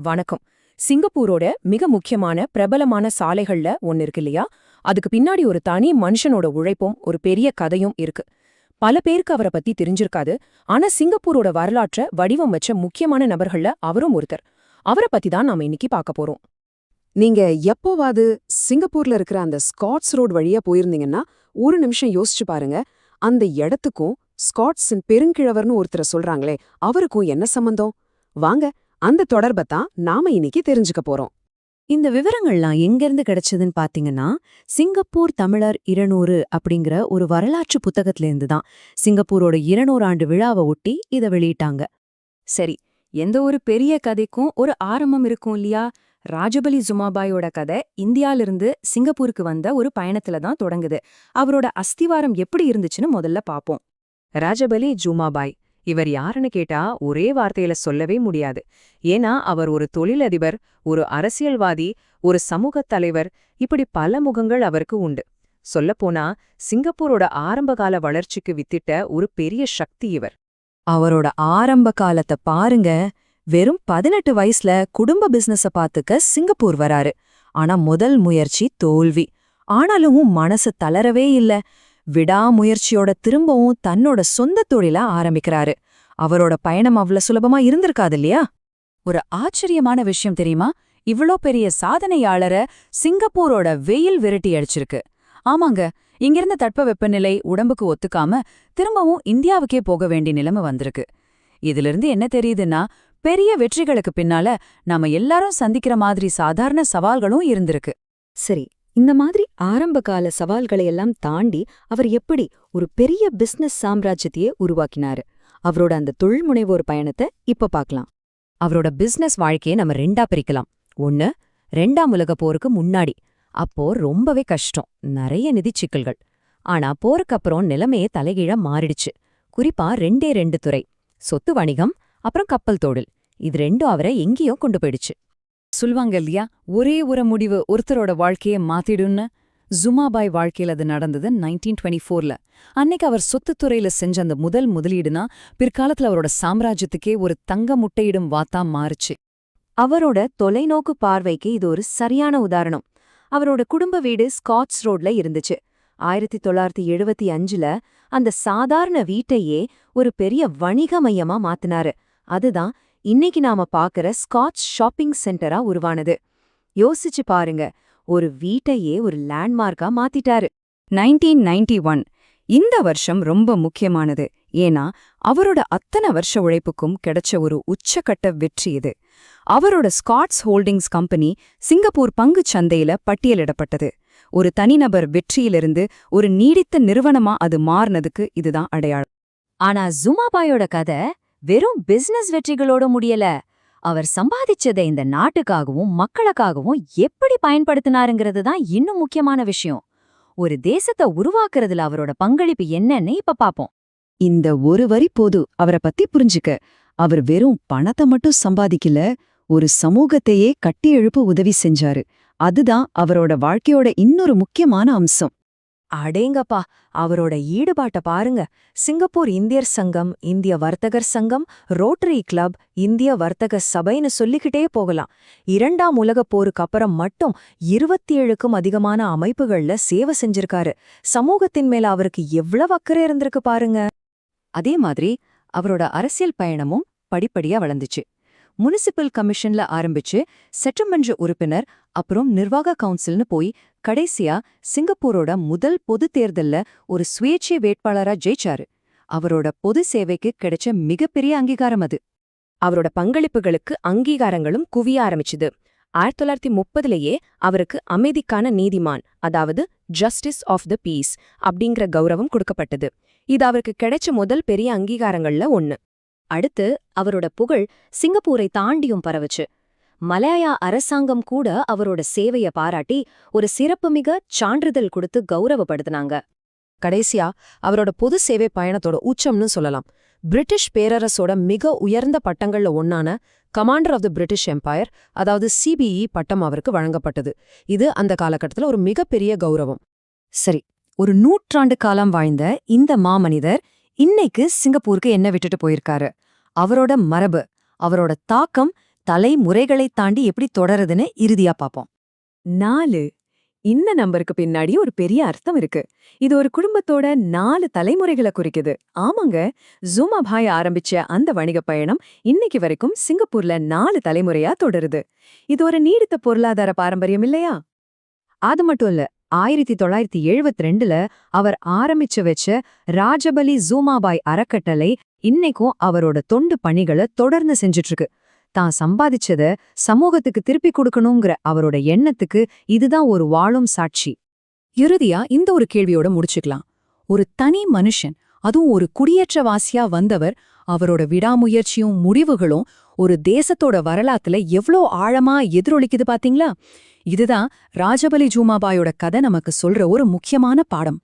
வணக்கம். சிங்கப்பூரோட மிக முக்கியமான பிரபலமான சாலைகள்ல ஒன்னு இருக்கு இல்லையா? அதுக்கு பின்னாடி ஒரு தனி மனுஷனோட உழைப்பும் ஒரு பெரிய கதையும் இருக்கு. பல பேருக்கு அவரை பத்தி தெரிஞ்சிருக்காது. ஆனா சிங்கப்பூரோட வரலாற்ற வடிவம் வச்ச முக்கியமான நபர்கள்ல அவரும் ஒருத்தர். அவரை பத்தி தான் நாம இன்னைக்கு பார்க்க போறோம். நீங்க எப்போவாது சிங்கப்பூர்ல இருக்கிற அந்த ஸ்காட்ஸ் ரோடு வழியா போயிருந்தீங்கன்னா ஒரு நிமிஷம் யோசிச்சு பாருங்க. அந்த இடத்துக்கும் ஸ்காட்ஸின் பெருங்கிழவர்னு ஒருத்தரை சொல்றாங்களே அவருக்கும் என்ன சம்பந்தம்? வாங்க அந்த தொடர்பை தான் நாம இன்னைக்கு தெரிஞ்சுக்க போறோம். இந்த விவரங்கள்லாம் எங்கிருந்து கிடைச்சதுன்னு பாத்தீங்கன்னா சிங்கப்பூர் தமிழர் இருநூறு அப்படிங்கிற ஒரு வரலாற்று புத்தகத்திலேருந்து தான். சிங்கப்பூரோட இருநூறு ஆண்டு விழாவை ஒட்டி இதை வெளியிட்டாங்க. சரி எந்த ஒரு பெரிய கதைக்கும் ஒரு ஆரம்பம் இருக்கும் இல்லையா? ராஜபலி ஜுமாபாயோட கதை இந்தியாவிலிருந்து சிங்கப்பூருக்கு வந்த ஒரு பயணத்துல தான் தொடங்குது. அவரோட அஸ்திவாரம் எப்படி இருந்துச்சுன்னு முதல்ல பாப்போம். ராஜபலி ஜுமாபாய் இவர் யாருன்னு கேட்டா ஒரே வார்த்தையில சொல்லவே முடியாது. ஏன்னா அவர் ஒரு தொழிலதிபர் ஒரு அரசியல்வாதி ஒரு சமூக தலைவர் இப்படி பல முகங்கள் அவருக்கு உண்டு. சொல்லப்போனா சிங்கப்பூரோட ஆரம்பகால வளர்ச்சிக்கு வித்திட்ட ஒரு பெரிய சக்தி இவர். அவரோட ஆரம்ப காலத்தை பாருங்க வெறும் பதினெட்டு வயசுல குடும்ப பிசினஸ பாத்துக்க சிங்கப்பூர் வராரு. ஆனா முதல் முயற்சி தோல்வி. ஆனாலும் மனசு தளரவே இல்ல. விடாமுயற்சியோட திரும்பவும் தன்னோட சொந்த தொழிலா ஆரம்பிக்கிறாரு. அவரோட பயணம் அவ்வளவு சுலபமா இருந்திருக்காது இல்லையா ஒரு ஆச்சரியமான விஷயம் தெரியுமா? இவ்ளோ பெரிய சாதனையாளர சிங்கப்பூரோட வெயில் விரட்டி அடிச்சிருக்கு. ஆமாங்க இங்கிருந்த தட்பவெப்பநிலை உடம்புக்கு ஒத்துக்காம திரும்பவும் இந்தியாவுக்கே போக வேண்டிய நிலைமை வந்திருக்கு. இதிலிருந்து என்ன தெரியுதுன்னா பெரிய வெற்றிகளுக்கு பின்னால நாம எல்லாரும் சந்திக்கிற மாதிரி சாதாரண சவால்களும் இருந்திருக்கு. சரி இந்த மாதிரி ஆரம்பகால சவால்களையெல்லாம் தாண்டி அவர் எப்படி ஒரு பெரிய பிசினஸ் சாம்ராஜ்யத்தையே உருவாக்கினாரு. அவரோட அந்த தொழில்முனைவோர் பயணத்தை இப்ப பார்க்கலாம். அவரோட பிசினஸ் வாழ்க்கையை நம்ம ரெண்டா பிரிக்கலாம். ஒன்னு ரெண்டாம் உலகப் போருக்கு முன்னாடி. அப்போ ரொம்பவே கஷ்டம். நிறைய நிதிச் சிக்கல்கள். ஆனா போருக்கு அப்புறம் நிலைமையே தலைகீழா மாறிடுச்சு. குறிப்பா ரெண்டே ரெண்டு துறை. சொத்து வணிகம் அப்புறம் கப்பல் தொழில். இது ரெண்டும் அவரை எங்கேயோ கொண்டு போயிடுச்சு. சொல்வாங்க இல்லையா? ஒரே ஒரு முடிவு ஒருத்தரோட வாழ்க்கைய மாத்திடுன்னு ஜுமாபாய் வாழ்க்கையில அது நடந்தது நைன்டீன் டுவெண்ட்டி ஃபோர்ல அன்னைக்கு அவர் சொத்துத்துறையில செஞ்ச அந்த முதல் முதலீடுனா பிற்காலத்துல அவரோட சாம்ராஜ்யத்துக்கே ஒரு தங்க முட்டையிடும் வாத்தா மாறுச்சு. அவரோட தொலைநோக்கு பார்வைக்கு இது ஒரு சரியான உதாரணம். அவரோட குடும்ப வீடு ஸ்காட்ஸ் ரோட்ல இருந்துச்சு. ஆயிரத்தி தொள்ளாயிரத்தி எழுபத்தி அஞ்சுல அந்த சாதாரண வீட்டையே ஒரு பெரிய வணிக மையமா மாத்தினாரு. அதுதான் இன்னைக்கு நாம பாக்குற ஸ்காட்ஸ் ஷாப்பிங் சென்டரா உருவானது. யோசிச்சு பாருங்க ஒரு வீட்டையே ஒரு லேண்ட்மார்க்கா மாத்திட்டாரு. நைன்டீன் நைன்டி ஒன் இந்த வருஷம் ரொம்ப முக்கியமானது. ஏன்னா அவரோட அத்தனை வருஷ உழைப்புக்கும் கிடைச்ச ஒரு உச்சக்கட்ட வெற்றி இது. அவரோட ஸ்காட்ஸ் ஹோல்டிங்ஸ் கம்பெனி சிங்கப்பூர் பங்குச் சந்தையில பட்டியலிடப்பட்டது. ஒரு தனிநபர் வெற்றியிலிருந்து ஒரு நீடித்த நிறுவனமா அது மாறினதுக்கு இதுதான் அடையாளம். ஆனா ஜுமாபாயோட கதை வெறும் பிசினஸ் வெற்றிகளோட முடியல. அவர் சம்பாதிச்சதை இந்த நாட்டுக்காகவும் மக்களுக்காகவும் எப்படி பயன்படுத்தினாருங்கிறது தான் இன்னும் முக்கியமான விஷயம். ஒரு தேசத்தை உருவாக்குறதுல அவரோட பங்களிப்பு என்னன்னு இப்ப பாப்போம். இந்த ஒரு வரி போது அவரை பத்தி புரிஞ்சுக்க. அவர் வெறும் பணத்தை மட்டும் சம்பாதிக்கல ஒரு சமூகத்தையே கட்டி எழுப்ப உதவி செஞ்சாரு. அதுதான் அவரோட வாழ்க்கையோட இன்னொரு முக்கியமான அம்சம். அடேங்கப்பா அவரோட ஈடுபாட்ட பாருங்க. சிங்கப்பூர் இந்தியர் சங்கம் இந்திய வர்த்தகர் சங்கம் ரோட்டரி கிளப் இந்திய வர்த்தக சபைன்னு சொல்லிக்கிட்டே போகலாம். இரண்டாம் உலகப் போருக்கு அப்புறம் மட்டும் இருபத்தி ஏழுக்கும் அதிகமான அமைப்புகள்ல சேவை செஞ்சிருக்காரு. சமூகத்தின் மேல அவருக்கு எவ்வளவு அக்கறை இருந்திருக்கு பாருங்க. அதே மாதிரி அவரோட அரசியல் பயணமும் படிப்படியா வளர்ந்துச்சு. முனிசிபல் கமிஷன்ல ஆரம்பிச்சு சட்டமன்ற உறுப்பினர் அப்புறம் நிர்வாக கவுன்சில்னு போய் கடைசியா சிங்கப்பூரோட முதல் பொது தேர்தல்ல ஒரு சுயேட்சை வேட்பாளரா ஜெயிச்சாரு. அவரோட பொது சேவைக்கு கிடைச்ச மிகப்பெரிய அங்கீகாரம் அது. அவரோட பங்களிப்புகளுக்கு அங்கீகாரங்களும் குவிய ஆரம்பிச்சுது. ஆயிரத்தி தொள்ளாயிரத்தி முப்பதுலயே அவருக்கு அமைதிக்கான நீதிமான் அதாவது ஜஸ்டிஸ் ஆஃப் த பீஸ் அப்படிங்கிற கௌரவம் கொடுக்கப்பட்டது. இது அவருக்கு கிடைச்ச முதல் பெரிய அங்கீகாரங்கள்ல ஒன்னு அடுத்து அவரோட புகழ் சிங்கப்பூரை தாண்டியும் பரவுச்சு. மலாயா அரசாங்கம் கூட அவரோட சேவைய பாராட்டி ஒரு சிறப்புமிக சான்றிதழ் கொடுத்து கௌரவப்படுத்தினாங்க. கடைசியா அவரோட பொது சேவை பயணத்தோட உச்சம்னு சொல்லலாம். பிரிட்டிஷ் பேரரசோட மிக உயர்ந்த பட்டங்கள்ல ஒன்னான commander of the British empire அதாவது சிபிஇ பட்டம் அவருக்கு வழங்கப்பட்டது. இது அந்த காலகட்டத்துல ஒரு மிகப்பெரிய கௌரவம். சரி ஒரு நூற்றாண்டு காலம் வாழ்ந்த இந்த மாமனிதர் இன்னைக்கு சிங்கப்பூருக்கு என்ன விட்டுட்டு போயிருக்காரு. அவரோட மரபு அவரோட தாக்கம் தலைமுறைகளைத் தாண்டி எப்படி தொடருதுன்னு இறுதியா பாப்போம். நாலு. இந்த நம்பருக்கு பின்னாடி ஒரு பெரிய அர்த்தம் இருக்கு. இது ஒரு குடும்பத்தோட நாலு தலைமுறைகளை குறிக்குது. ஆமாங்க ஜூமாபாய் ஆரம்பிச்ச அந்த வணிக பயணம் இன்னைக்கு வரைக்கும் சிங்கப்பூர்ல நாலு தலைமுறையா தொடருது. இது ஒரு நீடித்த பொருளாதார பாரம்பரியம் இல்லையா? அது மட்டும் இல்ல ஆயிரத்தி தொள்ளாயிரத்தி எழுபத்தி ரெண்டுல அவர் ஆரம்பிச்சு வச்ச ராஜபலி ஜூமாபாய் அறக்கட்டளை இன்னைக்கும் அவரோட தொண்டு பணிகளை தொடர்ந்து செஞ்சுட்டு இருக்கு தான் சம்பாதிச்சத சமூகத்துக்கு திருப்பி கொடுக்கணுங்கிற அவரோட எண்ணத்துக்கு இதுதான் ஒரு வாழும் சாட்சி. இறுதியா இந்த ஒரு கேள்வியோட முடிச்சுக்கலாம். ஒரு தனி மனுஷன் அதுவும் ஒரு குடியேற்றவாசியா வந்தவர் அவரோட விடாமுயற்சியும் முடிவுகளும் ஒரு தேசத்தோட வரலாத்துல எவ்ளோ ஆழமா எதிரொலிக்குது பாத்தீங்களா? இதுதான் ராஜபலி ஜூமாபாயோட கதை நமக்கு சொல்ற ஒரு முக்கியமான பாடம்.